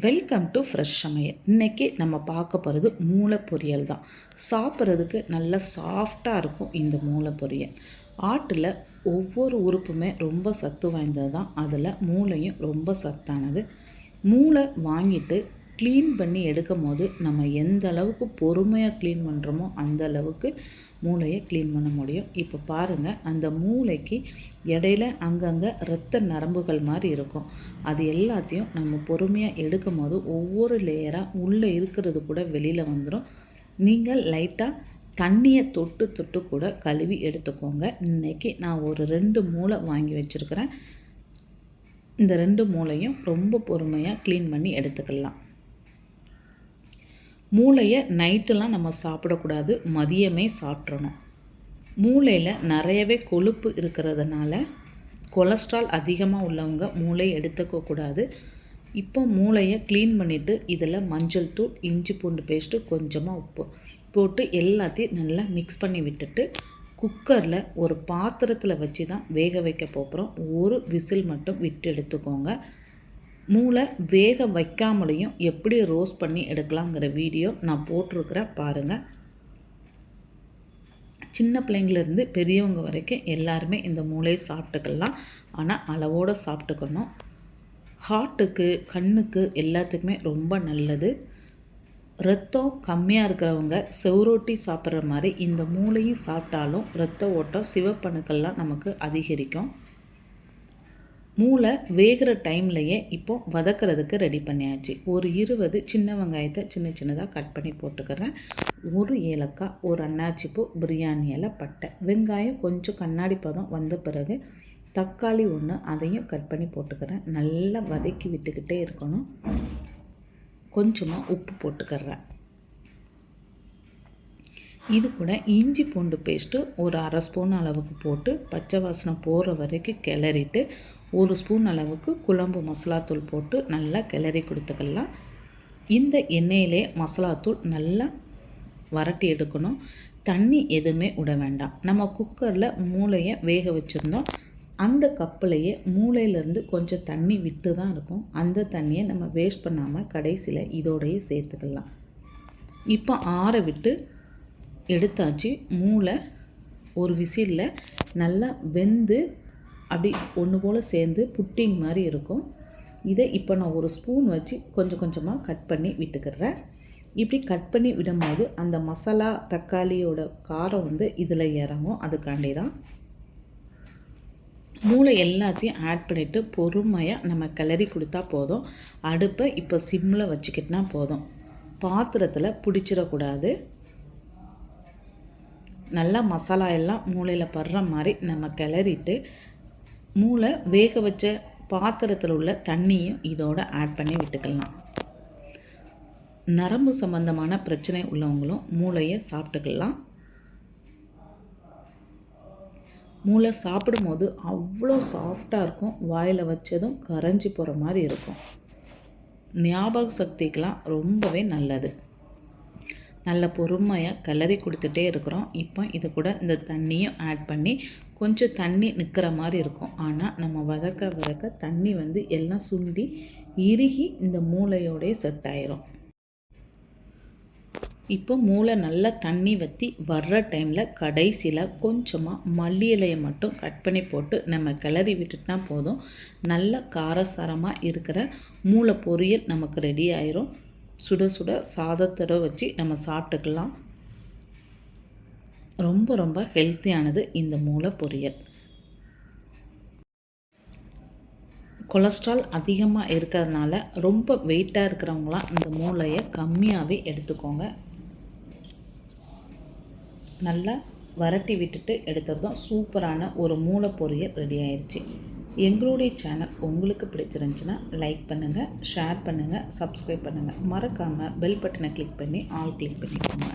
Welcome to fresh சமையல் இன்றைக்கி நம்ம பார்க்க போகிறது மூளை பொரியல் தான். சாப்பிட்றதுக்கு நல்ல சாஃப்டாக இருக்கும் இந்த மூளை பொரியல் ஆட்டில் ஒவ்வொரு உறுப்புமே ரொம்ப சத்து வாய்ந்தது தான் அதில் மூளையும் ரொம்ப சத்தானது. மூளை வாங்கிட்டு க்ளீன் பண்ணி எடுக்கும் போது நம்ம எந்த அளவுக்கு பொறுமையாக க்ளீன் பண்ணுறோமோ அந்த அளவுக்கு மூளையை க்ளீன் பண்ண முடியும். இப்போ பாருங்கள் அந்த மூளைக்கு இடையில அங்கங்கே இரத்த நரம்புகள் மாதிரி இருக்கும். அது எல்லாத்தையும் நம்ம பொறுமையாக எடுக்கும் போது ஒவ்வொரு லேயராக உள்ளே இருக்கிறது கூட வெளியில் வந்துடும் நீங்கள் லைட்டாக தண்ணியை தொட்டு தொட்டு கூட கழுவி எடுத்துக்கோங்க. இன்றைக்கி நான் ஒரு ரெண்டு மூளை வாங்கி வச்சுருக்கிறேன். இந்த ரெண்டு மூளையும் ரொம்ப பொறுமையாக க்ளீன் பண்ணி எடுத்துக்கலாம். மூளையை நைட்டெல்லாம் நம்ம சாப்பிடக்கூடாது மதியமே சாப்பிட்றணும். மூளையில் நிறையவே கொழுப்பு இருக்கிறதுனால கொலஸ்ட்ரால் அதிகமாக உள்ளவங்க மூளை எடுத்துக்கக்கூடாது இப்போ மூளையை க்ளீன் பண்ணிவிட்டு இதில் மஞ்சள் தூள் இஞ்சி பூண்டு பேஸ்ட்டு கொஞ்சமாக உப்பு போட்டு எல்லாத்தையும் நல்லா மிக்ஸ் பண்ணி விட்டுட்டு குக்கரில் ஒரு பாத்திரத்தில் வச்சு தான் வேக வைக்க போகிறோம். ஒரு விசில் மட்டும் விட்டு எடுத்துக்கோங்க. மூளை வேக வைக்காமலையும் எப்படி ரோஸ்ட் பண்ணி எடுக்கலாங்கிற வீடியோ நான் போட்டிருக்கிறேன் பாருங்கள் சின்ன பிள்ளைங்கள்லேருந்து பெரியவங்க வரைக்கும் எல்லாருமே இந்த மூளையை சாப்பிட்டுக்கலாம். ஆனால் அளவோடு சாப்பிட்டுக்கணும். ஹார்ட்டுக்கு கண்ணுக்கு எல்லாத்துக்குமே ரொம்ப நல்லது. ரத்தம் கம்மியாக இருக்கிறவங்க செவ்ரோட்டி சாப்பிட்ற மாதிரி இந்த மூளையும் சாப்பிட்டாலும் ரத்த ஓட்டம் சிவப்பணுக்கள்லாம் நமக்கு அதிகரிக்கும். மூளை வேகிற டைம்லையே இப்போ வதக்கிறதுக்கு ரெடி பண்ணியாச்சு. ஒரு இருபது சின்ன வெங்காயத்தை சின்ன சின்னதாக கட் பண்ணி போட்டுக்கிறேன். ஒரு ஏலக்காய் ஒரு அன்னாச்சிப்பூ பிரியாணி இலை பட்டை. வெங்காயம் கொஞ்சம் கண்ணாடி பதம் வந்த பிறகு தக்காளி ஒன்று அதையும் கட் பண்ணி போட்டுக்கிறேன். நல்லா வதக்கி விட்டுக்கிட்டே இருக்கணும். கொஞ்சமாக உப்பு போட்டுக்கிறேன். இது கூட இஞ்சி பூண்டு பேஸ்ட்டு ஒரு அரை ஸ்பூன் அளவுக்கு போட்டு பச்சை வாசனை போகிற வரைக்கும் கிளறிட்டு ஒரு ஸ்பூன் அளவுக்கு குழம்பு மசாலாத்தூள் போட்டு நல்லா கிளறி கொடுத்துக்கலாம். இந்த எண்ணெயிலே மசாலாத்தூள் நல்லா வரட்டி எடுக்கணும். தண்ணி எதுவுமே விட வேண்டாம். நம்ம குக்கரில் மூளையை வேக வச்சுருந்தோம். அந்த கப்பிலையே மூளையிலேருந்து கொஞ்சம் தண்ணி விட்டு தான் இருக்கும். அந்த தண்ணியை நம்ம வேஸ்ட் பண்ணாமல் கடைசியில் இதோடையே சேர்த்துக்கலாம். இப்போ ஆற விட்டு எடுத்தாச்சு. மூளை ஒரு விசிலில் நல்லா வெந்து அப்படி ஒன்று போல் சேர்ந்து புட்டிங் மாதிரி இருக்கும். இதை இப்போ நான் ஒரு ஸ்பூன் வச்சு கொஞ்சம் கொஞ்சமாக கட் பண்ணி விட்டுக்கிறேன். இப்படி கட் பண்ணி விடும்போது அந்த மசாலா தக்காளியோட காரம் வந்து இதில் இறங்கும். அதுக்காண்டி தான் மூளை எல்லாத்தையும் ஆட் பண்ணிவிட்டு பொறுமையாக நம்ம கிளறி கொடுத்தா போதும். அடுப்பை இப்போ சிம்மில் வச்சுக்கிட்டனா போதும். பாத்திரத்தில் பிடிச்சிடக்கூடாது. நல்லா மசாலா எல்லாம் மூளையில் படுற மாதிரி நம்ம கிளறிட்டு மூளை வேக வச்ச பாத்திரத்தில் உள்ள தண்ணியும் இதோடு ஆட் பண்ணி விட்டுக்கலாம். நரம்பு சம்பந்தமான பிரச்சனை உள்ளவங்களும் மூளையை சாப்பிட்டுக்கலாம். மூளை சாப்பிடும்போது அவ்வளோ சாஃப்டாக இருக்கும். வாயில் வச்சதும் கரைஞ்சி போகிற மாதிரி இருக்கும். ஞாபக சக்திக்கெலாம் ரொம்பவே நல்லது. நல்ல பொறுமையாக கிளறி கொடுத்துட்டே இருக்கிறோம். இப்போ இது கூட இந்த தண்ணியும் ஆட் பண்ணி கொஞ்சம் தண்ணி நிற்கிற மாதிரி இருக்கும். ஆனால் நம்ம வதக்க வதக்க தண்ணி வந்து எல்லாம் சுண்டி இறுகி இந்த மூளையோடைய செத்தாயிரும் இப்போ மூளை நல்லா தண்ணி வற்றி வர்ற டைமில் கடைசியில் கொஞ்சமாக மல்லி இலையை மட்டும் கட் பண்ணி போட்டு நம்ம கிளறி விட்டுட்டா போதும். நல்ல காரசாரமாக இருக்கிற மூளை பொரியல் நமக்கு ரெடி ஆயிரும். சுட சுட சாதத்தோட வச்சு நம்ம சாப்பிட்டுக்கலாம். ரொம்ப ரொம்ப ஹெல்த்தியானது இந்த மூளை பொரியல் கொலஸ்ட்ரால் அதிகமாக இருக்கிறதுனால ரொம்ப வெயிட்டாக இருக்கிறவங்களாம் இந்த மூளையை கம்மியாகவே எடுத்துக்கோங்க. நல்லா வரட்டி விட்டுட்டு எடுத்ததும் சூப்பரான ஒரு மூளை பொரியல் ரெடி ஆயிடுச்சு எங்களுடைய சேனல் உங்களுக்கு பிடிச்சிருந்துச்சின்னா லைக் பண்ணுங்கள் ஷேர் பண்ணுங்கள் சப்ஸ்கிரைப் பண்ணுங்கள் மறக்காமல் பெல் பட்டனை கிளிக் பண்ணி ஆல் கிளிக் பண்ணிக்கோங்க.